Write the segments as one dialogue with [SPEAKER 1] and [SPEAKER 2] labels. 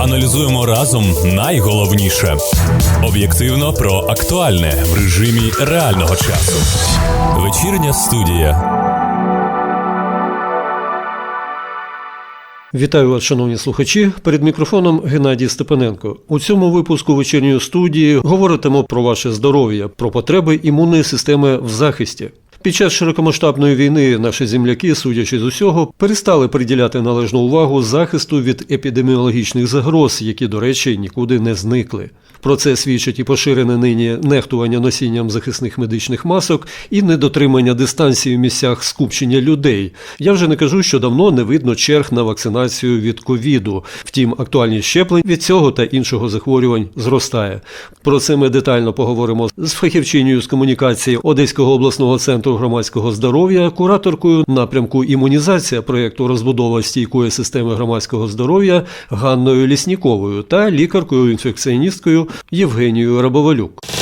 [SPEAKER 1] Аналізуємо разом найголовніше. Об'єктивно про актуальне в режимі реального часу. Вечірня студія.
[SPEAKER 2] Вітаю вас, шановні слухачі. Перед мікрофоном Геннадій Степаненко. У цьому випуску вечірньої студії говоритимо про ваше здоров'я, про потреби імунної системи в захисті. Під час широкомасштабної війни наші земляки, судячи з усього, перестали приділяти належну увагу захисту від епідеміологічних загроз, які, до речі, нікуди не зникли. Про це свідчить і поширене нині нехтування носінням захисних медичних масок і недотримання дистанції в місцях скупчення людей. Я вже не кажу, що давно не видно черг на вакцинацію від ковіду. Втім, актуальність щеплень від цього та іншого захворювань зростає. Про це ми детально поговоримо з фахівчинею з комунікації Одеського обласного центру громадського здоров'я, кураторкою напрямку імунізація проєкту розбудова стійкої системи громадського здоров'я Ганною Лісніковою та лікаркою-інфекціоністкою Євгенією Рабовалюк.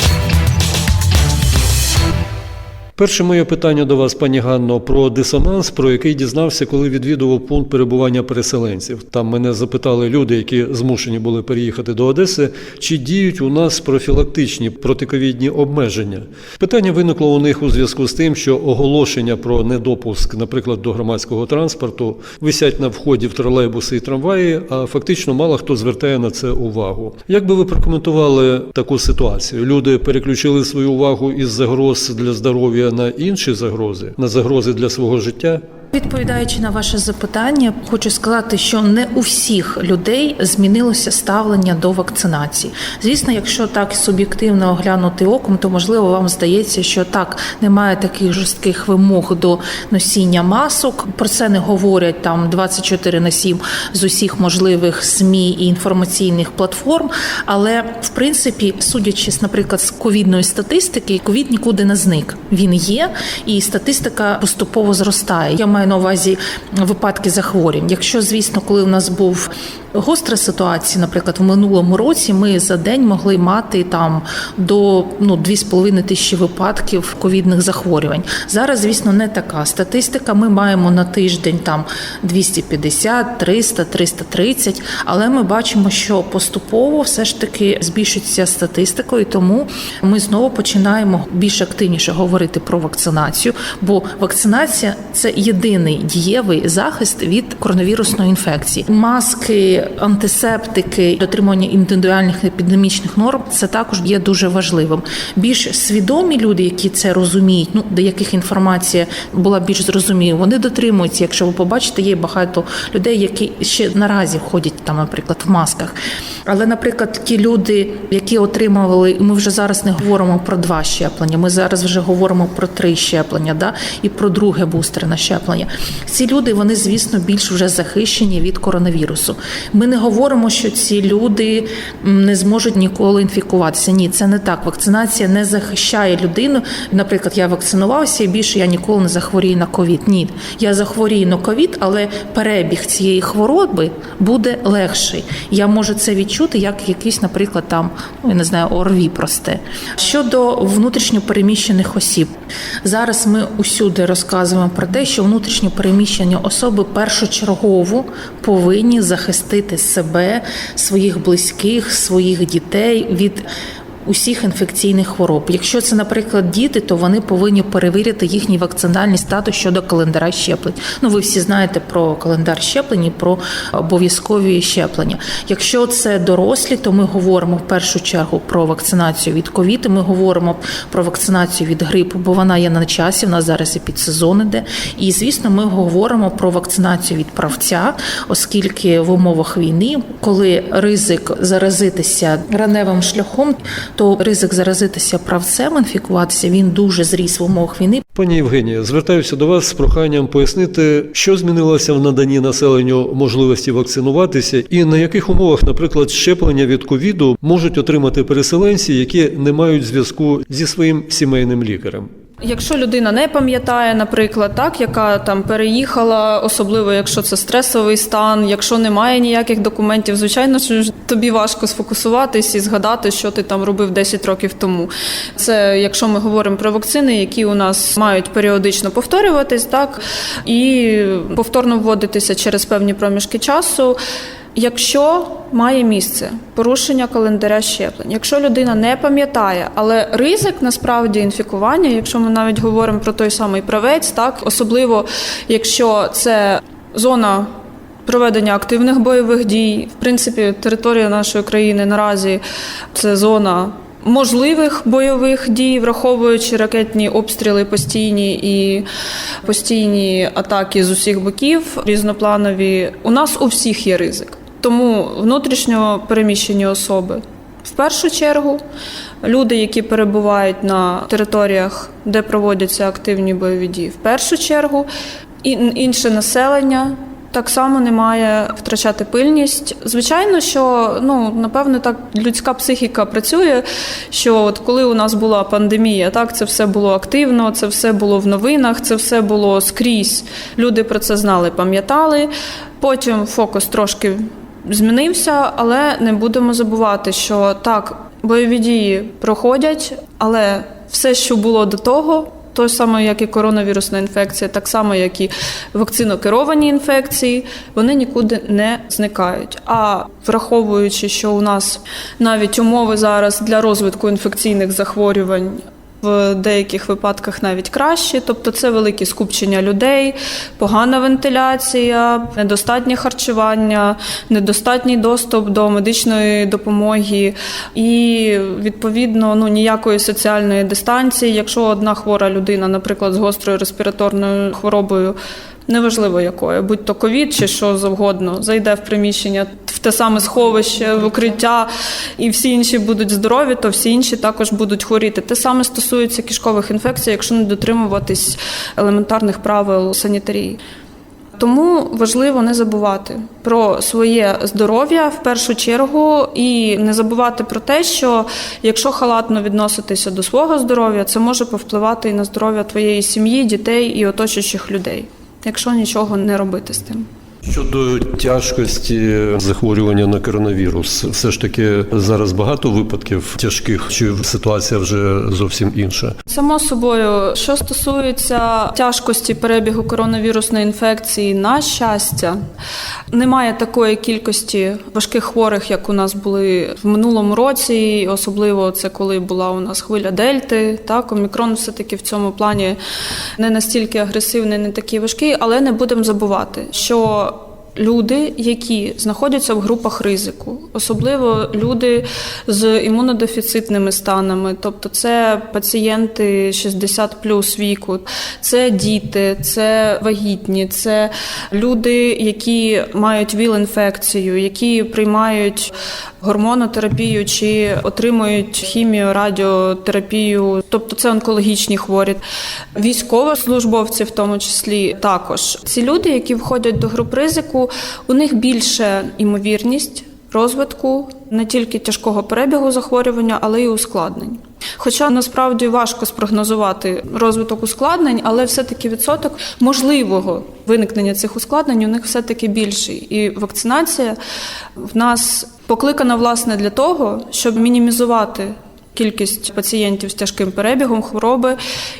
[SPEAKER 2] Перше моє питання до вас, пані Ганно, про дисонанс, про який дізнався, коли відвідував пункт перебування переселенців. Там мене запитали люди, які змушені були переїхати до Одеси, чи діють у нас профілактичні протиковідні обмеження. Питання виникло у них у зв'язку з тим, що оголошення про недопуск, наприклад, до громадського транспорту, висять на вході в тролейбуси і трамваї, а фактично мало хто звертає на це увагу. Як би ви прокоментували таку ситуацію? Люди переключили свою увагу із загроз для здоров'я на інші загрози, на загрози для свого життя.
[SPEAKER 3] Відповідаючи на ваше запитання, хочу сказати, що не у всіх людей змінилося ставлення до вакцинації. Звісно, якщо так суб'єктивно оглянути оком, то можливо вам здається, що так немає таких жорстких вимог до носіння масок. Про це не говорять там 24 на 7 з усіх можливих СМІ і інформаційних платформ. Але в принципі, судячи, наприклад, з ковідної статистики, ковід нікуди не зник. Він є, і статистика поступово зростає. Я маю на увазі випадки захворювань. Якщо, звісно, коли у нас був гостра ситуація, наприклад, в минулому році ми за день могли мати там до ну 2,5 тисячі випадків ковідних захворювань. Зараз, звісно, не така статистика. Ми маємо на тиждень там 250, 300, 330, але ми бачимо, що поступово все ж таки збільшується статистика, і тому ми знову починаємо більш активніше говорити про вакцинацію, бо вакцинація це єдиний дієвий захист від коронавірусної інфекції. Маски, антисептики, дотримання індивідуальних епідемічних норм це також є дуже важливим. Більш свідомі люди, які це розуміють, ну до яких інформація була більш зрозуміла, вони дотримуються. Якщо ви побачите, є багато людей, які ще наразі ходять там, наприклад, в масках. Але, наприклад, ті люди, які отримували, ми вже зараз не говоримо про два щеплення. Ми зараз вже говоримо про три щеплення, да і про друге бустерне щеплення. Ці люди вони, звісно, більш вже захищені від коронавірусу. Ми не говоримо, що ці люди не зможуть ніколи інфікуватися. Ні, це не так. Вакцинація не захищає людину. Наприклад, я вакцинувався і більше я ніколи не захворію на ковід. Ні, я захворію на ковід, але перебіг цієї хвороби буде легший. Я можу це відчути, як якийсь, наприклад, там ну я не знаю, ОРВІ просте. Щодо внутрішньо переміщених осіб, зараз ми усюди розказуємо про те, що внутрішньо переміщені особи першочергово повинні захистити себе, своїх близьких, своїх дітей від. Усіх інфекційних хвороб. Якщо це, наприклад, діти, то вони повинні перевірити їхній вакцинальний статус щодо календара щеплень. Ну, ви всі знаєте про календар щеплень і про обов'язкові щеплення. Якщо це дорослі, то ми говоримо в першу чергу про вакцинацію від ковід. Ми говоримо про вакцинацію від грипу, бо вона є на часі. Нас зараз і підсезон іде. І звісно, ми говоримо про вакцинацію від правця, оскільки в умовах війни, коли ризик заразитися раневим шляхом, то ризик заразитися правцем, інфікуватися він дуже зріс в умовах війни.
[SPEAKER 2] Пані Євгенія, звертаюся до вас з проханням пояснити, що змінилося в наданні населенню можливості вакцинуватися, і на яких умовах, наприклад, щеплення від ковіду можуть отримати переселенці, які не мають зв'язку зі своїм сімейним лікарем.
[SPEAKER 4] Якщо людина не пам'ятає, наприклад, так, яка там переїхала, особливо якщо це стресовий стан, якщо немає ніяких документів, звичайно, ж тобі важко сфокусуватись і згадати, що ти там робив 10 років тому. Це якщо ми говоримо про вакцини, які у нас мають періодично повторюватись, так і повторно вводитися через певні проміжки часу. Якщо має місце порушення календаря щеплень, якщо людина не пам'ятає, але ризик насправді інфікування, якщо ми навіть говоримо про той самий правець, так особливо якщо це зона проведення активних бойових дій, в принципі, територія нашої країни наразі це зона. Можливих бойових дій, враховуючи ракетні обстріли постійні і постійні атаки з усіх боків, різнопланові, у нас у всіх є ризик. Тому внутрішньо переміщені особи в першу чергу, люди, які перебувають на територіях, де проводяться активні бойові дії, в першу чергу, інше населення. Так само не має втрачати пильність. Звичайно, що ну напевно так людська психіка працює. Що от коли у нас була пандемія, так це все було активно, це все було в новинах, це все було скрізь. Люди про це знали, пам'ятали. Потім фокус трошки змінився, але не будемо забувати, що так, бойові дії проходять, але все, що було до того. Той саме, як і коронавірусна інфекція, так само, як і вакцинокеровані інфекції, вони нікуди не зникають. А враховуючи, що у нас навіть умови зараз для розвитку інфекційних захворювань. В деяких випадках навіть краще, тобто це великі скупчення людей, погана вентиляція, недостатнє харчування, недостатній доступ до медичної допомоги і відповідно ну ніякої соціальної дистанції. Якщо одна хвора людина, наприклад, з гострою респіраторною хворобою. Неважливо якою, будь то ковід чи що завгодно, зайде в приміщення в те саме сховище, в укриття, і всі інші будуть здорові, то всі інші також будуть хворіти. Те саме стосується кишкових інфекцій, якщо не дотримуватись елементарних правил санітарії. Тому важливо не забувати про своє здоров'я в першу чергу, і не забувати про те, що якщо халатно відноситися до свого здоров'я, це може повпливати і на здоров'я твоєї сім'ї, дітей і оточуючих людей, якщо нічого не робити з тим.
[SPEAKER 2] Щодо тяжкості захворювання на коронавірус, все ж таки зараз багато випадків тяжких, чи ситуація вже зовсім інша?
[SPEAKER 4] Само собою, що стосується тяжкості перебігу коронавірусної інфекції, на щастя, немає такої кількості важких хворих, як у нас були в минулому році, особливо це коли була у нас хвиля дельти. Так, омікрон все-таки в цьому плані не настільки агресивний, не такий важкий, але не будемо забувати, що Люди, які знаходяться в групах ризику, особливо люди з імунодефіцитними станами, тобто це пацієнти 60 плюс віку, це діти, це вагітні, це люди, які мають ВІЛ-інфекцію, які приймають гормонотерапію чи отримують хімію, радіотерапію, тобто це онкологічні хворі, військовослужбовці, в тому числі також ці люди, які входять до груп ризику, у них більше імовірність розвитку не тільки тяжкого перебігу захворювання, але й ускладнень. Хоча насправді важко спрогнозувати розвиток ускладнень, але все-таки відсоток можливого виникнення цих ускладнень у них все-таки більший. І вакцинація в нас покликана власне для того, щоб мінімізувати кількість пацієнтів з тяжким перебігом хвороби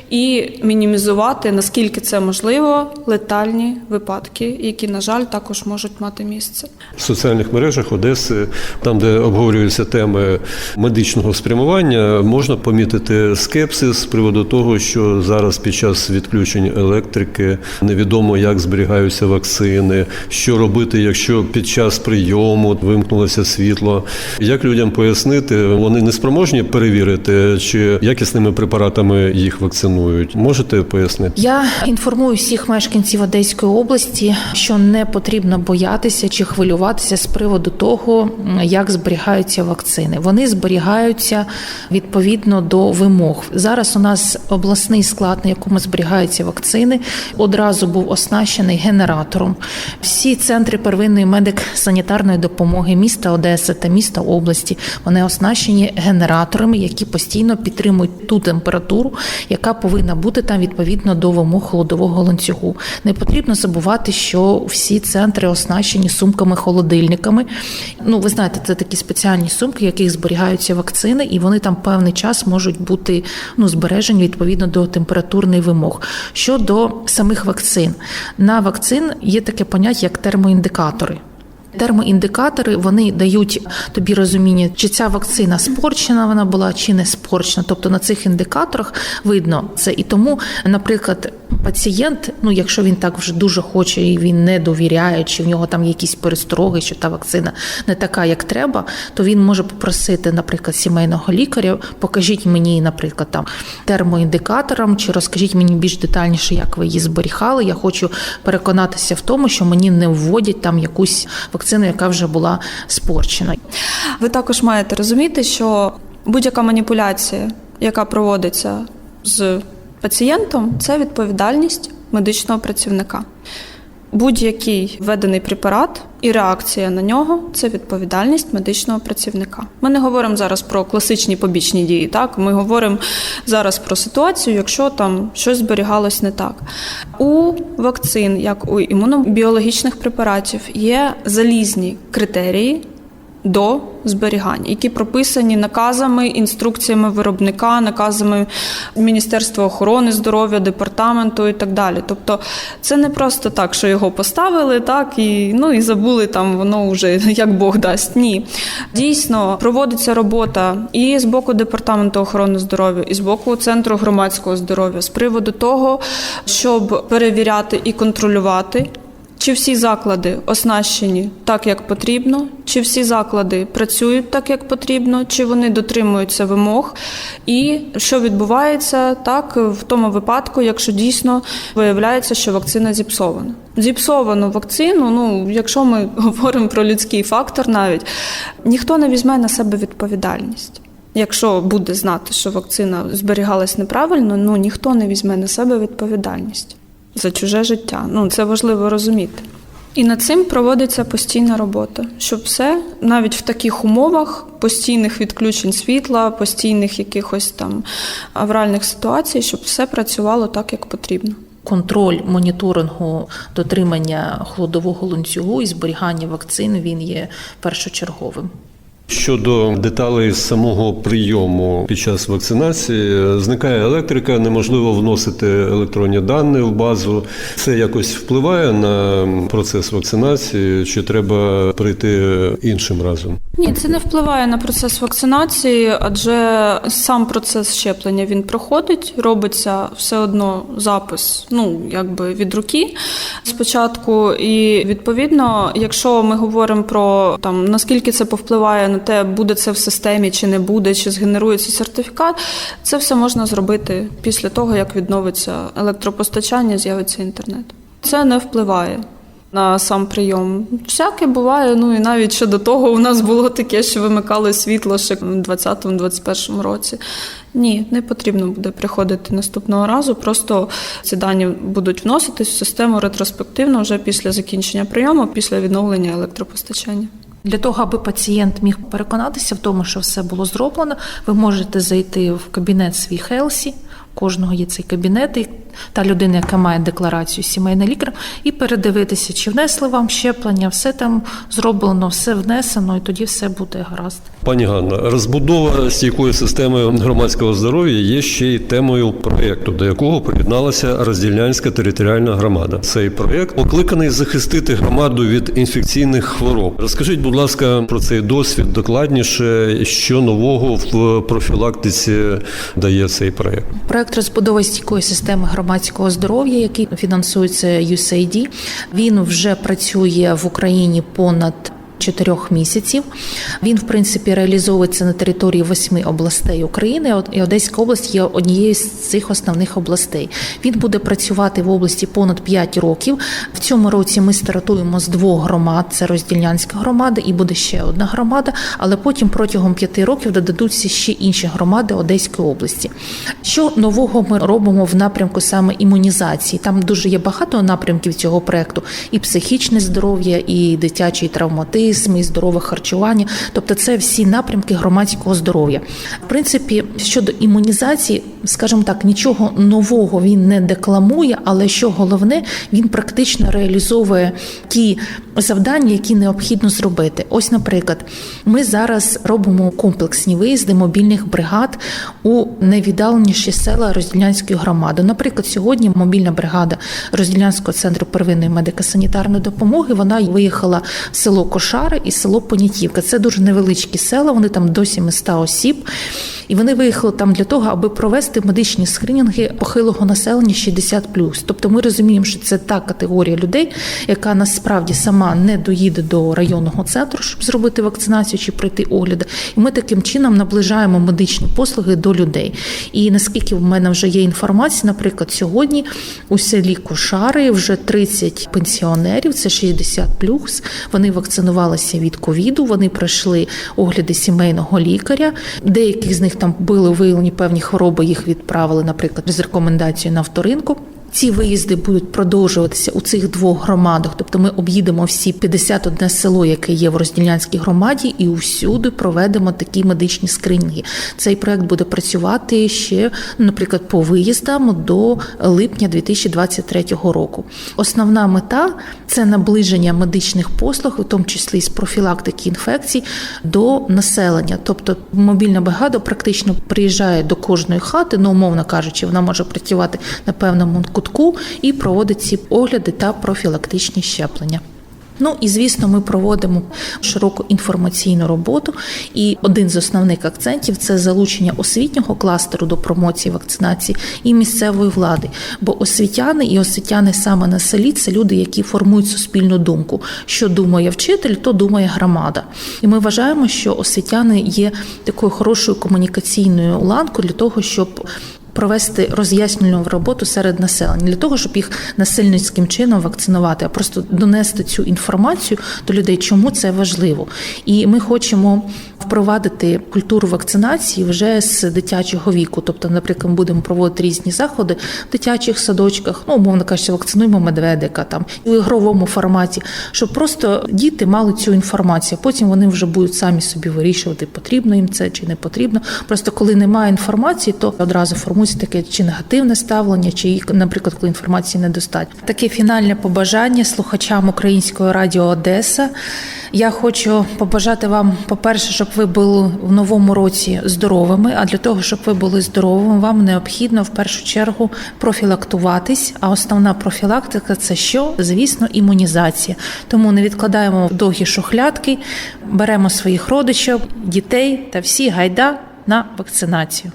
[SPEAKER 4] і мінімізувати наскільки це можливо летальні випадки, які, на жаль, також можуть мати місце.
[SPEAKER 2] В соціальних мережах Одеси, там, де обговорюються теми медичного спрямування, можна помітити скепсис з приводу того, що зараз під час відключень електрики невідомо, як зберігаються вакцини, що робити, якщо під час прийому вимкнулося світло. Як людям пояснити, вони не спроможні перевірити, чи якісними препаратами їх вакцинують. Можете пояснити?
[SPEAKER 3] Я інформую всіх мешканців Одеської області, що не потрібно боятися чи хвилюватися з приводу того, як зберігаються вакцини. Вони зберігаються відповідно до вимог. Зараз у нас обласний склад, на якому зберігаються вакцини, одразу був оснащений генератором. Всі центри первинної медик-санітарної допомоги міста Одеси та міста області вони оснащені генераторами, які постійно підтримують ту температуру, яка повинна бути там відповідно до вимог холодового ланцюгу. Не потрібно забувати, що всі центри оснащені сумками-холодильниками. Ну, ви знаєте, це такі спеціальні сумки, в яких зберігаються вакцини, і вони там певний час можуть бути ну, збережені відповідно до температурних вимог. Щодо самих вакцин, на вакцин є таке поняття як термоіндикатори. Термоіндикатори вони дають тобі розуміння, чи ця вакцина спорчена вона була, чи не спорчена. Тобто на цих індикаторах видно це. І тому, наприклад, пацієнт, ну якщо він так вже дуже хоче і він не довіряє, чи в нього там якісь перестроги, що та вакцина не така, як треба, то він може попросити, наприклад, сімейного лікаря, покажіть мені, наприклад, там термоіндикатором, чи розкажіть мені більш детальніше, як ви її зберігали. Я хочу переконатися в тому, що мені не вводять там якусь вакцину, яка вже була спорчена.
[SPEAKER 4] Ви також маєте розуміти, що будь-яка маніпуляція, яка проводиться з пацієнтом, це відповідальність медичного працівника. Будь-який введений препарат і реакція на нього це відповідальність медичного працівника. Ми не говоримо зараз про класичні побічні дії. Так, ми говоримо зараз про ситуацію, якщо там щось зберігалось не так. У вакцин, як у імунобіологічних препаратів, є залізні критерії до зберігання, які прописані наказами, інструкціями виробника, наказами Міністерства охорони здоров'я, департаменту і так далі. Тобто це не просто так, що його поставили, так і ну і забули там воно вже як Бог дасть. Ні, дійсно проводиться робота і з боку департаменту охорони здоров'я, і з боку центру громадського здоров'я з приводу того, щоб перевіряти і контролювати. Чи всі заклади оснащені так, як потрібно, чи всі заклади працюють так, як потрібно, чи вони дотримуються вимог, і що відбувається так в тому випадку, якщо дійсно виявляється, що вакцина зіпсована. Зіпсовану вакцину, ну якщо ми говоримо про людський фактор, навіть ніхто не візьме на себе відповідальність. Якщо буде знати, що вакцина зберігалась неправильно, ну ніхто не візьме на себе відповідальність за чуже життя. Ну це важливо розуміти. І над цим проводиться постійна робота, щоб все навіть в таких умовах постійних відключень світла, постійних якихось там авральних ситуацій, щоб все працювало так, як потрібно.
[SPEAKER 3] Контроль моніторингу дотримання холодового ланцюгу і зберігання вакцин він є першочерговим.
[SPEAKER 2] Щодо деталей самого прийому під час вакцинації, зникає електрика, неможливо вносити електронні дані в базу. Це якось впливає на процес вакцинації, чи треба прийти іншим разом?
[SPEAKER 4] Ні, це не впливає на процес вакцинації, адже сам процес щеплення він проходить, робиться все одно запис, ну якби від руки спочатку. І відповідно, якщо ми говоримо про там наскільки це повпливає на те, буде це в системі чи не буде, чи згенерується сертифікат, це все можна зробити після того, як відновиться електропостачання, з'явиться інтернет. Це не впливає. На сам прийом всяке буває. Ну і навіть ще до того у нас було таке, що вимикали світло ще в 2020-2021 році. Ні, не потрібно буде приходити наступного разу. Просто ці дані будуть вноситись в систему ретроспективно вже після закінчення прийому, після відновлення електропостачання.
[SPEAKER 3] Для того, аби пацієнт міг переконатися в тому, що все було зроблено, ви можете зайти в кабінет свій Хелсі. Кожного є цей кабінет, і та людина, яка має декларацію сімейний лікар, і передивитися, чи внесли вам щеплення, все там зроблено, все внесено, і тоді все буде гаразд.
[SPEAKER 2] Пані Ганна, розбудова стійкої системи громадського здоров'я є ще й темою проєкту, до якого приєдналася Роздільнянська територіальна громада. Цей проєкт покликаний захистити громаду від інфекційних хвороб. Розкажіть, будь ласка, про цей досвід докладніше, що нового в профілактиці дає цей проєкт.
[SPEAKER 3] Проект розбудови стійкої системи громадського здоров'я, який фінансується USAID, він вже працює в Україні понад. Чотирьох місяців він в принципі реалізовується на території восьми областей України. І Одеська область є однією з цих основних областей. Він буде працювати в області понад 5 років. В цьому році ми стартуємо з двох громад: це Роздільнянська громада і буде ще одна громада. Але потім протягом п'яти років додадуться ще інші громади Одеської області. Що нового ми робимо в напрямку саме імунізації? Там дуже є багато напрямків цього проекту: і психічне здоров'я, і дитячий травматизм, туризм, і здорове харчування. Тобто, це всі напрямки громадського здоров'я. В принципі, щодо імунізації, скажімо так, нічого нового він не декламує, але що головне, він практично реалізовує ті завдання, які необхідно зробити. Ось, наприклад, ми зараз робимо комплексні виїзди мобільних бригад у найвіддаленіші села Розділянської громади. Наприклад, сьогодні мобільна бригада Розділянського центру первинної медико-санітарної допомоги вона виїхала в село Кошари і село Понятівка. Це дуже невеличкі села, вони там до 700 осіб. І вони виїхали там для того, аби провести медичні скринінги похилого населення 60+. Тобто ми розуміємо, що це та категорія людей, яка насправді сама не доїде до районного центру, щоб зробити вакцинацію чи пройти огляди. І ми таким чином наближаємо медичні послуги до людей. І наскільки в мене вже є інформація, наприклад, сьогодні у селі Кошари вже 30 пенсіонерів, це 60+, Вони вакцинувалися від ковіду, вони пройшли огляди сімейного лікаря. Деяких з них там були виявлені певні хвороби, їх відправили, наприклад, з рекомендацією на вторинку. Ці виїзди будуть продовжуватися у цих двох громадах. Тобто ми об'їдемо всі 51 село, яке є в розділянській громаді, і усюди проведемо такі медичні скринінги. Цей проект буде працювати ще, наприклад, по виїздам до липня 2023 року. Основна мета це наближення медичних послуг, у тому числі з профілактики інфекцій, до населення. Тобто мобільна бригада практично приїжджає до кожної хати, ну умовно кажучи, вона може працювати на певному кутку і проводить ці огляди та профілактичні щеплення. Ну і звісно, ми проводимо широку інформаційну роботу. І один з основних акцентів це залучення освітнього кластеру до промоції вакцинації і місцевої влади. Бо освітяни і освітяни саме на селі це люди, які формують суспільну думку. Що думає вчитель, то думає громада. І ми вважаємо, що освітяни є такою хорошою комунікаційною ланкою для того, щоб провести роз'яснювальну роботу серед населення для того, щоб їх насильницьким чином вакцинувати, а просто донести цю інформацію до людей, чому це важливо. І ми хочемо впровадити культуру вакцинації вже з дитячого віку. Тобто, наприклад, ми будемо проводити різні заходи в дитячих садочках, ну умовно кажучи, вакцинуємо медведика там у ігровому форматі, щоб просто діти мали цю інформацію. Потім вони вже будуть самі собі вирішувати, потрібно їм це чи не потрібно. Просто коли немає інформації, то одразу формується таке чи негативне ставлення, чи, наприклад, коли інформації недостатньо. Таке фінальне побажання слухачам української радіо Одеса. Я хочу побажати вам, по-перше, щоб ви були в новому році здоровими. А для того, щоб ви були здоровими, вам необхідно в першу чергу профілактуватись. А основна профілактика це що? Звісно, імунізація. Тому не відкладаємо довгі шухлядки, беремо своїх родичів, дітей та всі гайда на вакцинацію.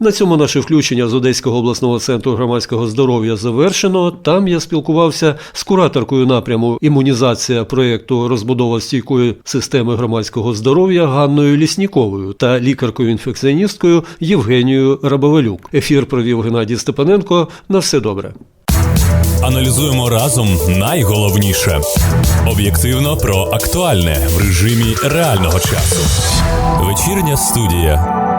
[SPEAKER 2] На цьому наше включення з Одеського обласного центру громадського здоров'я завершено. Там я спілкувався з кураторкою напряму імунізація проєкту розбудова стійкої системи громадського здоров'я Ганною Лісніковою та лікаркою-інфекціоністкою Євгенією Рабовелюк. Ефір провів Геннадій Степаненко. На все добре.
[SPEAKER 1] Аналізуємо разом найголовніше об'єктивно про актуальне в режимі реального часу. Вечірня студія